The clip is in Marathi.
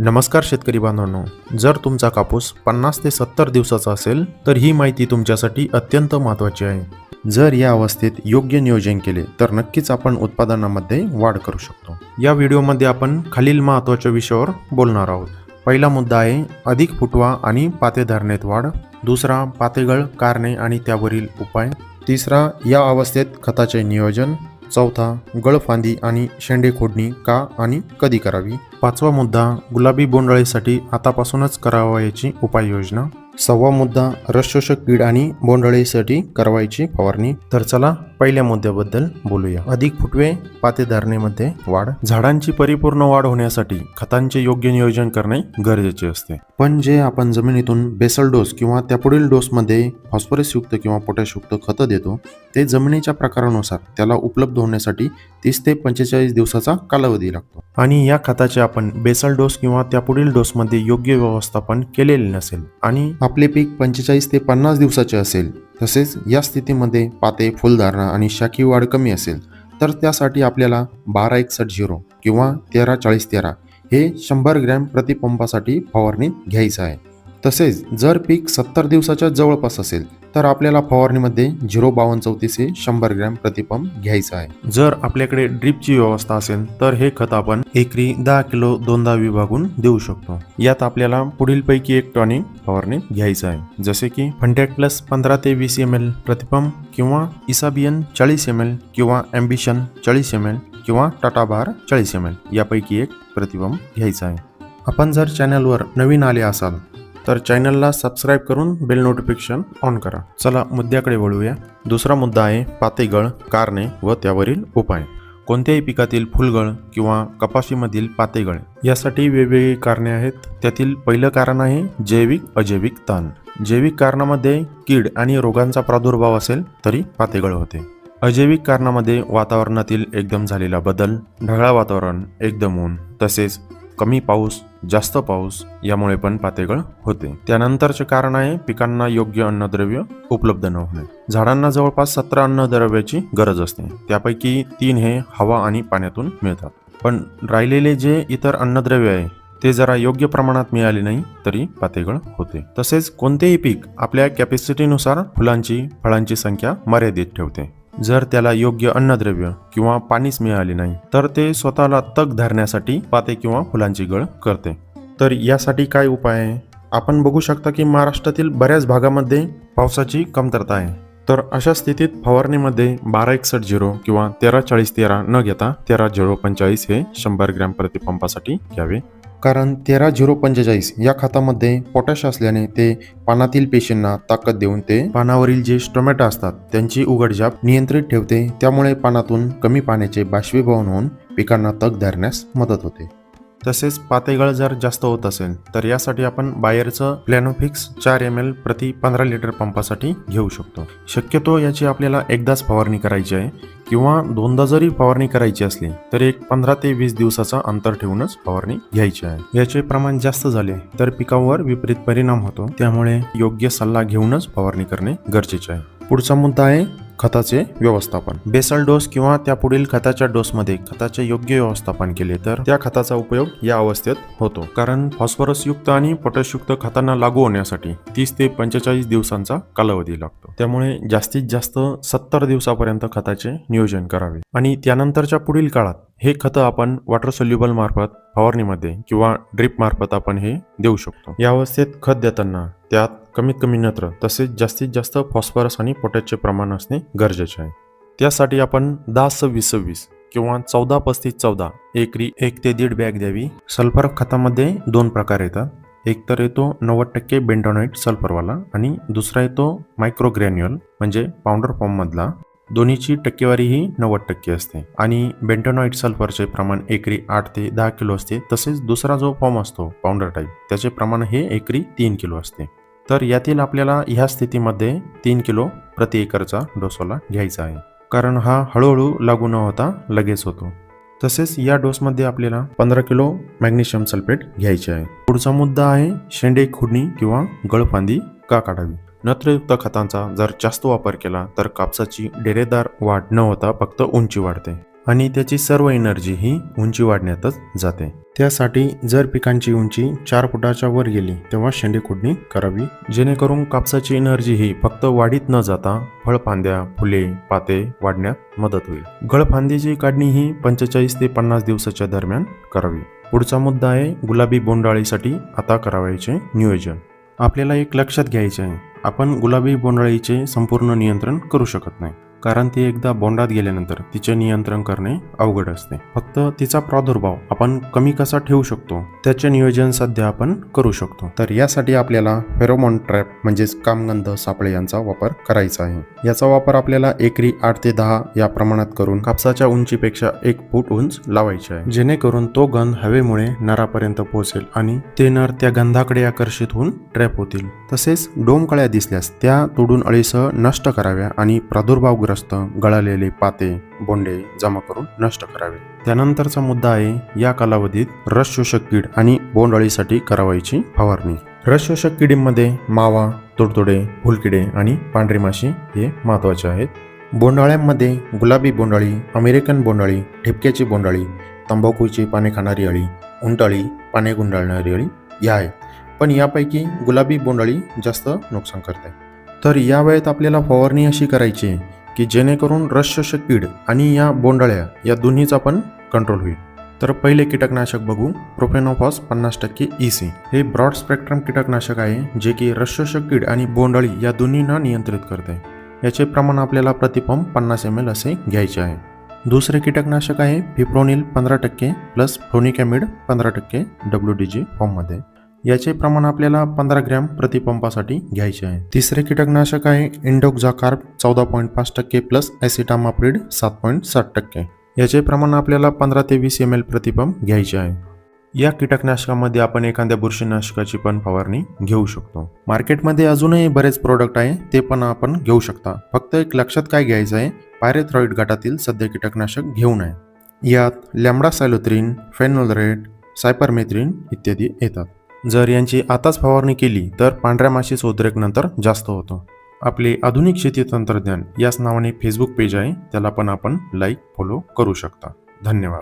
नमस्कार शेतकरी बांधवांनो जर तुमचा कापूस पन्नास ते सत्तर दिवसाचा असेल तर ही माहिती तुमच्यासाठी अत्यंत महत्त्वाची आहे. जर या अवस्थेत योग्य नियोजन केले तर नक्कीच आपण उत्पादनामध्ये वाढ करू शकतो. या व्हिडिओमध्ये आपण खालील महत्त्वाच्या विषयावर बोलणार आहोत. पहिला मुद्दा आहे अधिक फुटवा आणि पाते धारणेत वाढ. दुसरा पातेगळ कारणे आणि त्यावरील उपाय. तिसरा या अवस्थेत खताचे नियोजन. चौथा गळफांदी आणि शेंडे खोडणी का आणि कधी करावी? पाचवा मुद्दा गुलाबी बोंडअळीसाठी आतापासूनच करावयाची उपाययोजना. सहावा मुद्दा रसशोषक कीड आणि बोंडअळीसाठी करवायची फवारणी. तर चला पहिल्या मुद्द्याबद्दल बोलूया. अधिक फुटवे पातेधारणेमध्ये वाढ. झाडांची परिपूर्ण वाढ होण्यासाठी खतांचे योग्य नियोजन करणे गरजेचे असते. पण जे आपण जमिनीतून बेसल डोस किंवा त्यापुढील डोसमध्ये फॉस्फरसयुक्त किंवा पोटॅशयुक्त खतं देतो ते जमिनीच्या प्रकारानुसार त्याला उपलब्ध होण्यासाठी तीस ते पंचेचाळीस दिवसाचा कालावधी लागतो. आणि या खताचे आपण बेसल डोस किंवा त्यापुढील डोसमध्ये योग्य व्यवस्थापन केलेले नसेल आणि आपले पीक पंचेचाळीस ते पन्नास दिवसाचे असेल तसेच या स्थितीमध्ये पाते फुलधारणा आणि शाखी वाढ कमी असेल तर त्यासाठी आपल्याला बारा एकसष्ट झिरो किंवा तेरा चाळीस तेरा हे शंभर ग्रॅम प्रतिपंपासाठी फवारणीत घ्यायचं आहे. तसेच जर पीक सत्तर दिवसाच्या जवळपास असेल तर आपल्याला फवारणीमध्ये झिरो बावन्न चौतीस हे शंभर ग्रॅम प्रतिपंप घ्यायचं आहे. जर आपल्याकडे ड्रीपची व्यवस्था असेल तर हे खत आपण एकरी दहा किलो दोनदा विभागून देऊ शकतो. यात आपल्याला पुढील पैकी एक टॉनिक फवारणी घ्यायचं आहे. जसे की फंटॅक प्लस पंधरा ते वीस एम एल प्रतिपंप किंवा इसाबियन चाळीस एम एल किंवा ॲम्बिशन चाळीस एम एल किंवा टाटा बार चाळीस एम एल यापैकी एक प्रतिबंब घ्यायचा आहे. आपण जर चॅनलवर नवीन आले असाल तर चॅनलला सबस्क्राईब करून बेल नोटिफिकेशन ऑन करा. चला मुद्द्याकडे वळूया. दुसरा मुद्दा आहे पातेगळ कारणे व त्यावरील उपाय. कोणत्याही पिकातील फुलगळ किंवा कपाशीमधील पातेगळ यासाठी वेगवेगळी कारणे आहेत. त्यातील पहिलं कारण आहे जैविक अजैविक ताण. जैविक कारणामध्ये कीड आणि रोगांचा प्रादुर्भाव असेल तरी पातेगळ होते. अजैविक कारणामध्ये वातावरणातील एकदम झालेला बदल ढगाळ वातावरण एकदम ऊन तसेच कमी पाऊस जास्त पाऊस यामुळे पण पातेगळ होते. त्यानंतरचे कारण आहे पिकांना योग्य अन्नद्रव्य उपलब्ध न होणे. झाडांना जवळपास सतरा अन्नद्रव्याची गरज असते. त्यापैकी तीन हे हवा आणि पाण्यातून मिळतात. पण राहिलेले जे इतर अन्नद्रव्य आहे ते जरा योग्य प्रमाणात मिळाले नाही तरी पातेगळ होते. तसेच कोणतेही पीक आपल्या कॅपॅसिटीनुसार फुलांची फळांची संख्या मर्यादित ठेवते. जर त्याला योग्य अन्नद्रव्य किंवा पाणीच मिळाले नाही तर ते स्वतःला तग धरण्यासाठी पाते किंवा फुलांची गळ करते. तर यासाठी काय उपाय आहे? आपण बघू शकता की महाराष्ट्रातील बऱ्याच भागामध्ये पावसाची कमतरता आहे. तर अशा स्थितीत फवारणीमध्ये बारा एकसष्ट झिरो किंवा तेरा चाळीस तेरा न घेता तेरा झिरो पंचेचाळीस हे शंभर ग्रॅम प्रतिपंपासाठी घ्यावे. कारण तेरा झिरो पंचेचाळीस या खतामध्ये पोटॅश असल्याने ते पानातील पेशींना ताकद देऊन ते पानावरील जे स्टोमॅटो असतात त्यांची उघडझाप नियंत्रित ठेवते. त्यामुळे पानातून कमी पाण्याचे बाष्पीभवन होऊन पिकांना तग धरण्यास मदत होते. तसेच पातेगळ जर जास्त होत असेल तर यासाठी आपण बायरचं प्लॅनोफिक्स चार एम एल प्रति पंधरा लिटर पंपासाठी घेऊ शकतो. शक्यतो याची आपल्याला एकदाच फवारणी करायची आहे किंवा दोनदा जरी फवारणी करायची असली तरी एक पंधरा ते वीस दिवसाचा अंतर ठेवूनच फवारणी घ्यायची आहे. याचे प्रमाण जास्त झाले तर पिकावर विपरीत परिणाम होतो. त्यामुळे योग्य सल्ला घेऊनच फवारणी करणे गरजेचे आहे. पुढचा मुद्दा आहे खताचे व्यवस्थापन. बेसल डोस किंवा त्या पुढील खताच्या डोसमध्ये खताचे योग्य व्यवस्थापन केले तर त्या खताचा उपयोग या अवस्थेत होतो. कारण फॉस्फरसयुक्त आणि पोटॅशयुक्त खतांना लागू होण्यासाठी तीस ते पंचेचाळीस दिवसांचा कालावधी लागतो. त्यामुळे जास्तीत जास्त सत्तर दिवसापर्यंत खताचे नियोजन करावे. आणि त्यानंतरच्या पुढील काळात हे खतं आपण वॉटर सोल्युबल मार्फत फवारणीमध्ये किंवा ड्रिप मार्फत आपण हे देऊ शकतो. या अवस्थेत खत देताना त्यात कमीत कमी नत्र तसेच जास्तीत जास्त फॉस्फरस आणि पोटॅशचे प्रमाण असणे गरजेचे आहे. त्यासाठी आपण दहा सव्वीस सव्वीस किंवा चौदा पस्तीस चौदा एकरी एक ते दीड बॅग द्यावी. सल्फर खतामध्ये दोन प्रकार येतात. एक तर येतो नव्वद टक्के बेंटोनाईट सल्फरवाला आणि दुसरा येतो मायक्रोग्रॅन्युअल म्हणजे पावडर फॉर्ममधला दोन्हीची टक्केवारी ही नव्वद टक्के असते. आणि बेंटोनाईट सल्फरचे प्रमाण एकरी आठ ते दहा किलो असते तसेच दुसरा जो फॉर्म असतो पावडर टाईप त्याचे प्रमाण हे एकरी तीन किलो असते. तर यातील आपल्याला ह्या स्थितीमध्ये तीन किलो प्रति एकरचा डोसोला घ्यायचा आहे. कारण हा हळूहळू लागू न होता लगेच होतो. तसेच या डोसमध्ये आपल्याला पंधरा किलो मॅग्नेशियम सल्फेट घ्यायचे आहे. पुढचा मुद्दा आहे शेंडे खुडणी किंवा गळफांदी का काढावी? नत्रयुक्त खतांचा जर जास्त वापर केला तर कापसाची डेरेदार वाढ न होता फक्त उंची वाढते आणि त्याची सर्व एनर्जी ही उंची वाढण्यातच जाते. त्यासाठी जर पिकांची उंची चार फुटाच्या वर गेली तेव्हा शेंडे खुडणी करावी. जेणेकरून कापसाची एनर्जी ही फक्त वाढीत न जाता फळफांद्या फुले पाते वाढण्यात मदत होईल. गळफांदीची काढणी ही पंचेचाळीस ते पन्नास दिवसाच्या दरम्यान करावी. पुढचा मुद्दा आहे गुलाबी बोंडाळीसाठी आता करावायचे नियोजन. आपल्याला एक लक्षात घ्यायचे आहे आपण गुलाबी बोंडाळीचे संपूर्ण नियंत्रण करू शकत नाही. कारण ती एकदा बोंडात गेल्यानंतर तिचे नियंत्रण करणे अवघड असते. फक्त तिचा प्रादुर्भाव आपण कमी कसा ठेवू शकतो त्याचे नियोजन सध्या आपण करू शकतो. तर यासाठी आपल्याला फेरोमॉन ट्रॅप म्हणजेच कामगंध सापळे यांचा वापर करायचा आहे. याचा वापर आपल्याला एकरी आठ ते दहा या प्रमाणात करून कापसाच्या उंचीपेक्षा एक फूट उंच लावायची आहे. जेणेकरून तो गंध हवेमुळे नरापर्यंत पोहोचेल आणि ते नर त्या गंधाकडे आकर्षित होऊन ट्रॅप होतील. तसेच डोमकळ्या दिसल्यास त्या तोडून अळीसह नष्ट कराव्या आणि प्रादुर्भाव रोगग्रस्त गळालेले पाते बोंडे जमा करून नष्ट करावे. त्यानंतरचा मुद्दा आहे या कालावधीत रस शोषक कीड आणि बोंडअळीसाठी करावायची फवारणी. रस शोषक किडीमध्ये मावा तुडतुडे फुलकिडे आणि पांढरी माशी हे महत्त्वाचे आहेत. बोंडाळ्यांमध्ये गुलाबी बोंडाळी अमेरिकन बोंडाळी ठिपक्याची बोंडाळी तंबाखूची पाने खाणारी अळी उंटाळी पाने गुंडाळणारी अळी या आहेत. पण यापैकी गुलाबी बोंडाळी जास्त नुकसान करते. तर या वेळेत आपल्याला फवारणी अशी करायची की जेणेकरून रसशोषक कीड आणि या बोंडाळ्या या दोन्हीचा पण कंट्रोल होईल. तर पहिले कीटकनाशक बघू. प्रोफेनोफॉस पन्नास टक्के ई सी हे ब्रॉड स्पेक्ट्रम कीटकनाशक आहे जे की रसशोषक कीड आणि बोंडाळी या दोन्हींना नियंत्रित करते. याचे प्रमाण आपल्याला प्रतिपंप पन्नास एम एल असे घ्यायचे आहे. दुसरे कीटकनाशक आहे फिप्रोनिल पंधरा टक्के प्लस फ्लोनिकॅमिड पंधरा टक्के डब्ल्यू डी जी फॉर्ममध्ये याचे प्रमाण आपल्याला पंधरा ग्रॅम प्रतिपंपासाठी घ्यायचे आहे. तिसरे कीटकनाशक आहे इंडोक्झाकार्ब चौदा पॉईंट पाच टक्के प्लस ॲसिटामाप्रिड सात पॉईंट सात टक्के. याचे प्रमाण आपल्याला पंधरा ते वीस एम एल प्रतिपंप घ्यायचे आहे. या कीटकनाशकामध्ये आपण एखाद्या बुरशीनाशकाची पण फवारणी घेऊ शकतो. मार्केटमध्ये अजूनही बरेच प्रोडक्ट आहे ते पण आपण घेऊ शकता. फक्त एक लक्षात काय घ्यायचं आहे पायरेथ्रॉइड गटातील सध्या कीटकनाशक घेऊ नये यात लॅमडा सायलोथ्रिन फेनोलरेट सायपरमेथ्रीन इत्यादी येतात. जर यांची आताच फवारणी केली तर पांढऱ्या माशीचा उद्रेक नंतर जास्त होतो. आपले आधुनिक शेती तंत्रज्ञान याच नावाने फेसबुक पेज आहे त्याला पण आपण लाईक फॉलो करू शकता. धन्यवाद.